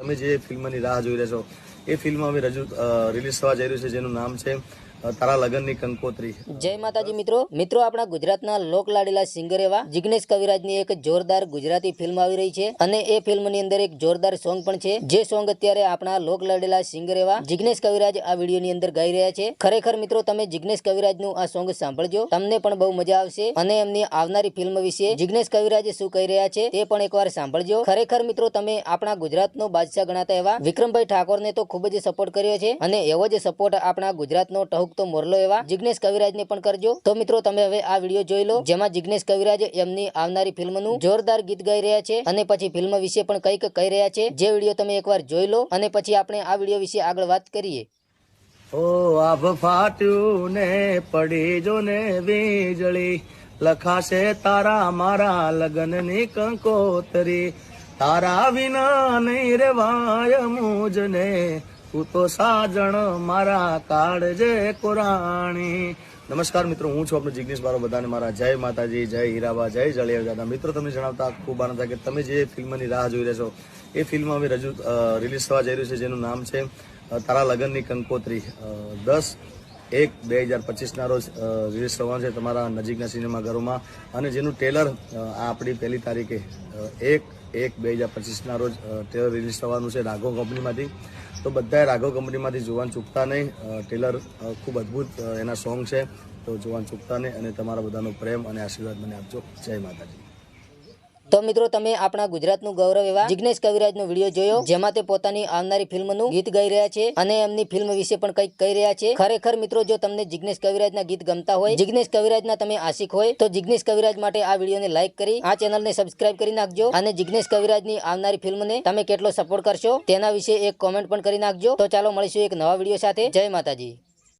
તમે જે ફિલ્મની રાહ જોઈ રહ્યા છો, એ ફિલ્મ હવે રજૂ રિલીઝ થવા જઈ રહ્યું છે, જેનું નામ છે તારા લગનની કંકોત્રી જય માતાજી મિત્રો. મિત્રો, આપણા ગુજરાતના લોક લાડેલા સિંગર એવા જિગ્નેશ કવિરાજની એક જોરદાર ગુજરાતી ફિલ્મ આવી રહી છે અને એ ફિલ્મની અંદર એક જોરદાર સોંગ પણ છે. જે સોંગ અત્યારે આપણા લોક લાડેલા સિંગર એવા જિગ્નેશ કવિરાજ આ વિડીયોની અંદર ગાઈ રહ્યા છે. ખરેખર મિત્રો, તમે જિગ્નેશ કવિરાજનું આ સોંગ સાંભળજો. તમને પણ બહુ મજા આવશે અને એમની આવનારી ફિલ્મ વિશે જિગ્નેશ કવિરાજ શું કહી રહ્યા છે તે પણ એકવાર સાંભળજો. ખરેખર મિત્રો, તમે આપણા ગુજરાતનો બાદશાહ ગણાતા એવા વિક્રમભાઈ ઠાકોરને તો ખૂબ જ સપોર્ટ કર્યો છે અને એવો જ સપોર્ટ આપણા ગુજરાતનો ટહુકતો મોરલો એવા. જિગ્નેશ કવિરાજને પણ કરજો. તો મિત્રો, તમે હવે આ વીડિયો જોઈ લો, જેમાં જિગ્નેશ કવિરાજ એમની આવનારી ફિલ્મનું જોરદાર ગીત ગાઈ રહ્યા છે અને પછી ફિલ્મ વિશે પણ કંઈક કહી રહ્યા છે. જે વીડિયો તમે એકવાર જોઈ લો અને પછી આપણે આ વીડિયો વિશે આગળ વાત કરીએ. ઓ, આભ ફાટ્યું ને પડી જો ને વીજળી, લખાશે તારા મારા લગનની કંકોતરી. તારા વિના નહીં રેવાય મુજને. તું તો સાજણ, મારા કાળજે કોરાણી. નમસ્કાર મિત્રો, હું છું આપણો જિગ્નેશ બારો બધાને, મારા જય માતાજી, જય હીરાબા, જય જળિયા દાદા. મિત્રો તમને જણાવતા ખૂબ આનંદ થાય કે તમે જે ફિલ્મની રાહ જોઈ રહ્યા છો, એ ફિલ્મ હવે રજૂ રિલીઝ થવા જઈ રહ્યું છે, જેનું નામ છે તારા લગનની કંકોત્રી. દસ એક બે હજાર પચીસના રોજ રિલીઝ થવાનું છે તમારા નજીકના સિનેમાઘરોમાં. અને જેનું ટ્રેલર આ આપણી પહેલી તારીખે એક એક બે હજાર પચીસના રોજ ટ્રેલર રિલીઝ થવાનું છે રાઘવ કંપનીમાંથી. તો બધાએ રાઘવ કંપનીમાંથી જોવાનું ચૂકતા નહીં. ટ્રેલર ખૂબ અદ્ભુત એના સોંગ છે. તો જોવાનું ચૂકતા નહીં અને તમારા બધાનો પ્રેમ અને આશીર્વાદ મને આપજો. જય માતાજી. તો મિત્રો, તમે આપણા ગુજરાતનું ગૌરવ એવા જિગ્નેશ કવિરાજનો વીડિયો જોયો, જેમાં તે પોતાની આવનારી ફિલ્મનું ગીત ગાઈ રહ્યા છે અને એમની ફિલ્મ વિશે પણ કંઈક કહી રહ્યા છે. ખરેખર મિત્રો, જો તમને જિજ્ઞેશ કવિરાજના ગીત ગમતા હોય, જિગ્નેશ કવિરાજના તમે આશિક હોય, તો જિગ્નેશ કવિરાજ માટે આ વિડીયોને લાઈક કરી, આ ચેનલને સબસ્ક્રાઇબ કરી નાખજો અને જિજ્ઞેશ કવિરાજની આવનારી ફિલ્મને તમે કેટલો સપોર્ટ કરશો તેના વિશે એક કોમેન્ટ પણ કરી નાખજો. તો ચાલો મળીશું એક નવા વીડિયો સાથે. જય માતાજી.